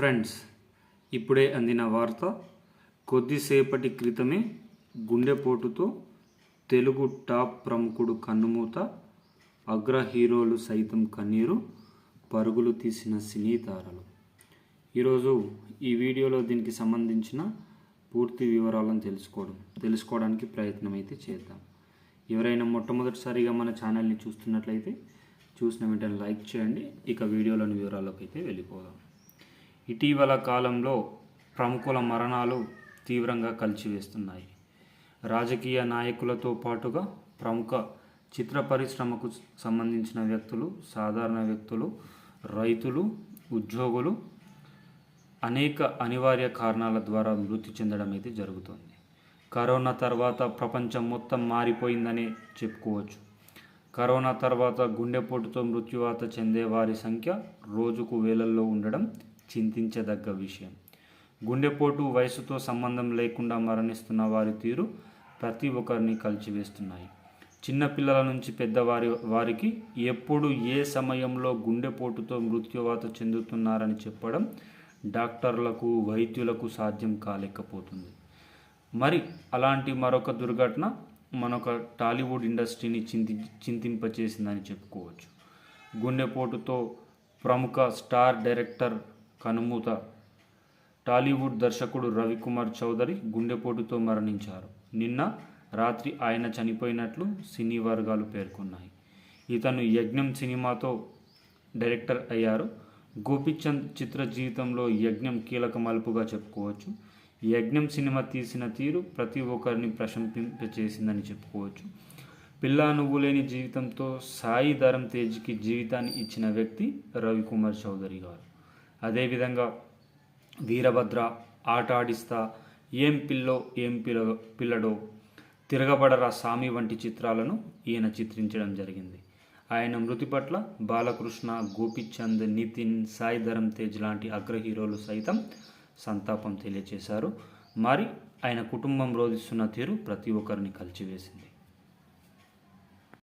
Friends ఇప్పుడే అందిన వార్త కొద్దిసేపటి క్రితమే గుండెపోటుతో తెలుగు టాప్ ప్రముఖుడు కన్నుమూత అగ్ర హీరోలు సైతం కన్నీరు పరుగులు తీసిన సినీ తారలు. ఈరోజు ఈ వీడియోలో దీనికి సంబంధించిన పూర్తి వివరాలను తెలుసుకోవడం తెలుసుకోవడానికి ప్రయత్నం అయితే చేద్దాం. ఎవరైనా మొట్టమొదటిసారిగా మన ఛానల్ని చూస్తున్నట్లయితే చూసిన వెంటనే లైక్ చేయండి. ఇక వీడియోలోని వివరాల్లోకి అయితే వెళ్ళిపోదాం. ఇటీవల కాలంలో ప్రముఖుల మరణాలు తీవ్రంగా కలిచివేస్తున్నాయి. రాజకీయ నాయకులతో పాటుగా ప్రముఖ చిత్ర పరిశ్రమకు సంబంధించిన వ్యక్తులు సాధారణ వ్యక్తులు రైతులు ఉద్యోగులు అనేక అనివార్య కారణాల ద్వారా మృతి చెందడం అయితే జరుగుతుంది. కరోనా తర్వాత ప్రపంచం మొత్తం మారిపోయిందని చెప్పుకోవచ్చు. కరోనా తర్వాత గుండెపోటుతో మృత్యువాత చెందే వారి సంఖ్య రోజుకు వేలల్లో ఉండడం చింతించదగ్గ విషయం. గుండెపోటు వయసుతో సంబంధం లేకుండా మరణిస్తున్న వారి తీరు ప్రతి ఒక్కరిని కలిచివేస్తున్నాయి. చిన్నపిల్లల నుంచి పెద్దవారి వారికి ఎప్పుడు ఏ సమయంలో గుండెపోటుతో మృత్యువాత చెందుతున్నారని చెప్పడం డాక్టర్లకు వైద్యులకు సాధ్యం కాలేకపోతుంది. మరి అలాంటి మరొక దుర్ఘటన మనొక టాలీవుడ్ ఇండస్ట్రీని చింతి చింతింపచేసిందని చెప్పుకోవచ్చు. గుండెపోటుతో ప్రముఖ స్టార్ డైరెక్టర్ కనుమూత. టాలీవుడ్ దర్శకుడు రవికుమార్ చౌదరి గుండెపోటుతో మరణించారు. నిన్న రాత్రి ఆయన చనిపోయినట్లు సినీ వర్గాలు పేర్కొన్నాయి. ఇతను యజ్ఞం సినిమాతో డైరెక్టర్ అయ్యారు. గోపిచంద్ చిత్ర జీవితంలో యజ్ఞం కీలక మలుపుగా చెప్పుకోవచ్చు. యజ్ఞం సినిమా తీసిన తీరు ప్రతి ఒక్కరిని ప్రశంసింపచేసిందని చెప్పుకోవచ్చు. పిల్లా నువ్వు లేని జీవితంతో సాయి ధరం తేజ్కి జీవితాన్ని ఇచ్చిన వ్యక్తి రవికుమార్ చౌదరి గారు. అదేవిధంగా వీరభద్ర ఆట ఆడిస్తా ఏం పిల్లో ఏం పిల్ల పిల్లడో తిరగబడరా సామి వంటి చిత్రాలను ఈయన చిత్రించడం జరిగింది. ఆయన మృతి పట్ల బాలకృష్ణ గోపిచంద్ నితిన్ సాయి ధరమ్ తేజ్ లాంటి అగ్ర హీరోలు సైతం సంతాపం తెలియజేశారు మరి ఆయన కుటుంబం రోధిస్తున్న తీరు ప్రతి ఒక్కరిని కలిచివేసింది.